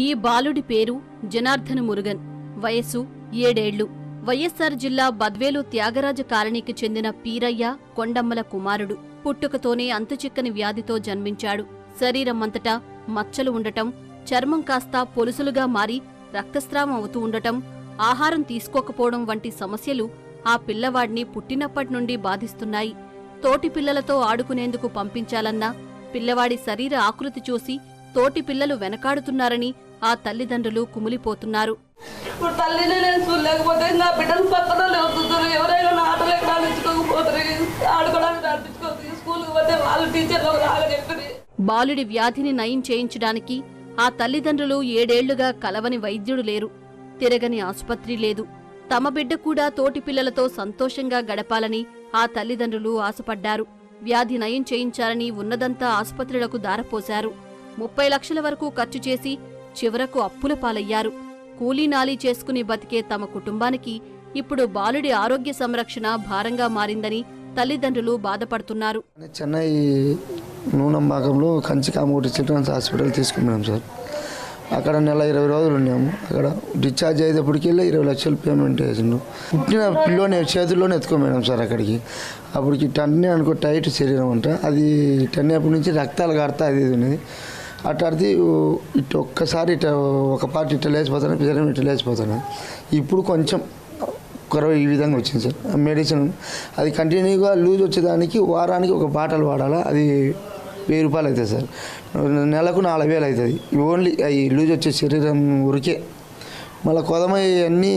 ఈ బాలుడి పేరు జనార్దన మురుగన్. వయస్సు ఏడేళ్ళు. వైఎస్సార్ జిల్లా బద్వేలు త్యాగరాజ కాలనీకి చెందిన పీరయ్య కొండమ్మల కుమారుడు. పుట్టుకతోనే అంతుచిక్కని వ్యాధితో జన్మించాడు. శరీరమంతటా మచ్చలు ఉండటం చర్మం కాస్త పొలుసులుగా మారి రక్తస్రావం అవుతూ ఉండటం ఆహారం తీసుకోకపోవడం వంటి సమస్యలు ఆ పిల్లవాడిని పుట్టినప్పటి నుండి బాధిస్తున్నాయి. తోటి పిల్లలతో ఆడుకునేందుకు పంపించాలన్నా పిల్లవాడి శరీర ఆకృతి చూసి తోటి పిల్లలు వెనకాడుతున్నారని ఆ తల్లిదండ్రులు కుమిలిపోతున్నారు. ఇప్పుడు తల్లిని నేను చూడలేకపోతే నా బిడ్డలు పక్కన లేవుతున్నారు ఎవరైనా నా ఆటలు ఎక్కడ నడుచుకోకపోతారు ఆడుకోవడానికి నడిపించుకోవచ్చు స్కూల్కి పోతే వాళ్ళు టీచర్లు రాగా చెప్పి బాలుడి వ్యాధిని నయం చేయించడానికి ఆ తల్లిదండ్రులు ఏడేళ్ళుగా కలవని వైద్యుడు లేరు తిరగని ఆసుపత్రి లేదు. తమ బిడ్డ కూడా తోటి పిల్లలతో సంతోషంగా గడపాలని ఆ తల్లిదండ్రులు ఆశపడ్డారు. వ్యాధి నయం చేయించాలని ఉన్నదంతా ఆసుపత్రులకు దారపోశారు. ముప్పై లక్షల వరకు ఖర్చు చేసి చివరకు అప్పుల పాలయ్యారు. కూలీనాలీ చేసుకుని బతికే తమ కుటుంబానికి ఇప్పుడు బాలుడి ఆరోగ్య సంరక్షణ భారంగా మారిందని తల్లిదండ్రులు బాధపడుతున్నారు. చెన్నై నూనెంబాకంలో కంచి కామూటి చిల్డ్రన్స్ హాస్పిటల్ తీసుకున్నాం సార్. అక్కడ నెల ఇరవై రోజులు ఉన్నాము. అక్కడ డిశ్చార్జ్ అయ్యేటప్పటికి వెళ్ళి ఇరవై లక్షలు పేమెంట్ వేసిండు పుట్టిన పిల్లోని చేతుల్లోనే ఎత్తుకోమేడం సార్ అక్కడికి. అప్పటికి టన్నే అనుకో టైట్ శరీరం అంట. అది టన్నే అప్పటి నుంచి రక్తాలు కడతా అది ఉన్నది. అట్టది ఇటు ఒక్కసారి ఇట ఒక పార్ట్ ఇట్లా లేచిపోతాను పిజరం ఇట్లా లేచిపోతాను. ఇప్పుడు కొంచెం కరవ ఈ విధంగా వచ్చింది సార్. ఆ మెడిసిన్ అది కంటిన్యూగా లూజ్ వచ్చేదానికి వారానికి ఒక బాటలు వాడాలా అది వెయ్యి రూపాయలు అవుతుంది సార్. నెలకు నాలుగు వేలు అవుతుంది. ఓన్లీ అవి లూజ్ వచ్చే శరీరం ఉరికే మళ్ళీ కొదమై అన్నీ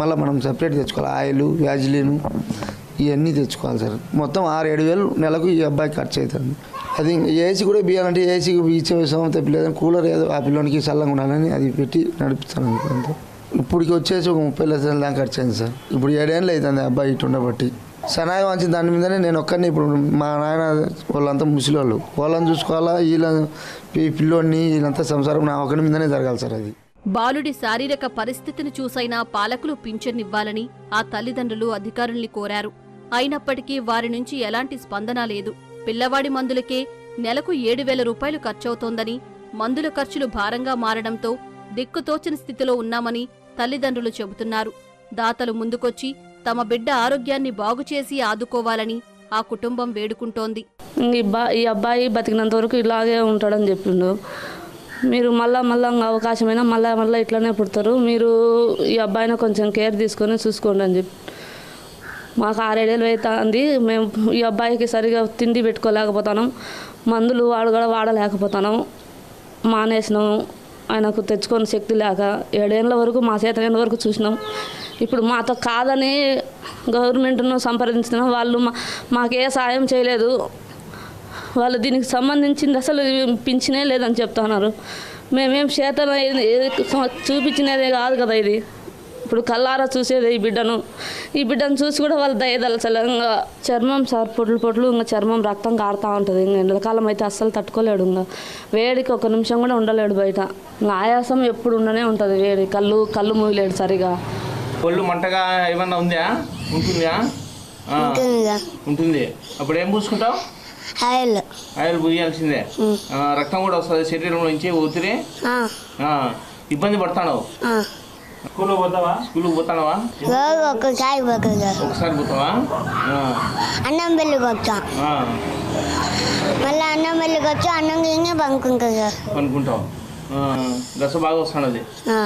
మళ్ళీ మనం సపరేట్ తెచ్చుకోవాలి. ఆయిల్ వ్యాజిలిన్ ఇవన్నీ తెచ్చుకోవాలి సార్. మొత్తం ఆరు ఏడు వేలు నెలకు ఈ అబ్బాయి ఖర్చు అవుతుంది. అది ఏసీ కూడా బియ్యాలంటే ఏసీ ఇచ్చే సమస్య కూలర్ ఏదో ఆ పిల్లోనికి చల్లంగా ఉండాలని అది పెట్టి నడిపిస్తాను అంతే. ఇప్పటికి వచ్చేసి ఒక ముప్పై లక్షల దాకా ఖర్చు అయింది సార్. ఇప్పుడు ఏడేళ్ళు అవుతుంది అబ్బాయి ఇటు ఉండబట్టి సనాయి వంచి దాని మీదనే నేను ఒక్కరిని ఇప్పుడు మా నాయన వాళ్ళంతా ముసలివాళ్ళు వాళ్ళని చూసుకోవాలా? వీళ్ళ పిల్లోడిని వీళ్ళంతా సంసారం నా ఒకరి మీదనే జరగాలి సార్ అది. బాలుడి శారీరక పరిస్థితిని చూసైనా పాలకులు పింఛన్నివ్వాలని ఆ తల్లిదండ్రులు అధికారుల్ని కోరారు. అయినప్పటికీ వారి నుంచి ఎలాంటి స్పందన లేదు. పిల్లవాడి మందులకే నెలకు ఏడు వేల రూపాయలు ఖర్చవుతోందని మందుల ఖర్చులు భారంగా మారడంతో దిక్కుతోచని స్థితిలో ఉన్నామని తల్లిదండ్రులు చెబుతున్నారు. దాతలు ముందుకొచ్చి తమ బిడ్డ ఆరోగ్యాన్ని బాగుచేసి ఆదుకోవాలని ఆ కుటుంబం వేడుకుంటోంది. ఈ బా ఈ అబ్బాయి బతికినంత వరకు ఇలాగే ఉంటాడని చెప్పిండు. మీరు మళ్ళా మళ్ళా అవకాశమైనా మళ్ళా మళ్ళీ ఇట్లానే పుడతారు. మీరు ఈ అబ్బాయిని కొంచెం కేర్ తీసుకొని చూసుకోండి అని చెప్పి మాకు ఆరేడేళ్ళు అవుతుంది మేము ఈ అబ్బాయికి సరిగా తిండి పెట్టుకోలేకపోతున్నాం. మందులు వాడు కూడా వాడలేకపోతున్నాం. మానేసినాము ఆయనకు తెచ్చుకొని శక్తి లేక ఏడేళ్ళ వరకు మా చేతనైన వరకు చూసినాం. ఇప్పుడు మాతో కాదని గవర్నమెంట్ను సంప్రదించిన వాళ్ళు మా మాకే సాయం చేయలేదు. వాళ్ళు దీనికి సంబంధించింది అసలు పింఛనే లేదని చెప్తున్నారు. మేమేం చేతన చూపించినదే కాదు కదా ఇది. ఇప్పుడు కల్లారా చూసేది ఈ బిడ్డను. ఈ బిడ్డను చూసి కూడా వాళ్ళు దయదలచలే ఇంకా చర్మం సార్ పొట్లు పొట్లు ఇంకా చర్మం రక్తం కారుతూ ఉంటుంది. ఇంకా ఎండలకాలం అయితే అస్సలు తట్టుకోలేడు ఇంకా వేడికి ఒక నిమిషం కూడా ఉండలేడు బయట. ఇంకా ఆయాసం ఎప్పుడు ఉండనే ఉంటుంది వేడి. కళ్ళు కళ్ళు మూయలేడు సరిగా. ఒళ్ళు మంటగా ఏమన్నా ఉందా? ఉంటుందా? ఉంటుంది. అప్పుడు ఏం పూసుకుంటావు? ఆయిల్. ఆయిల్ పూయాల్సిందే. రక్తం కూడా వస్తుంది శరీరం నుంచి ఊతిరి ఆ, ఆ, ఇబ్బంది పడతాను ఆ. స్కూల్కి పోతావా పోతుందా ఒకసారి పోతావా? ఆ, అన్నం పెళ్ళికి వచ్చా. మళ్ళీ అన్నం పెళ్ళికి వచ్చి అన్నం తిని పండుకుంటా అనుకుంటావు ఆ, దశ బాగా వస్తున్నది సార్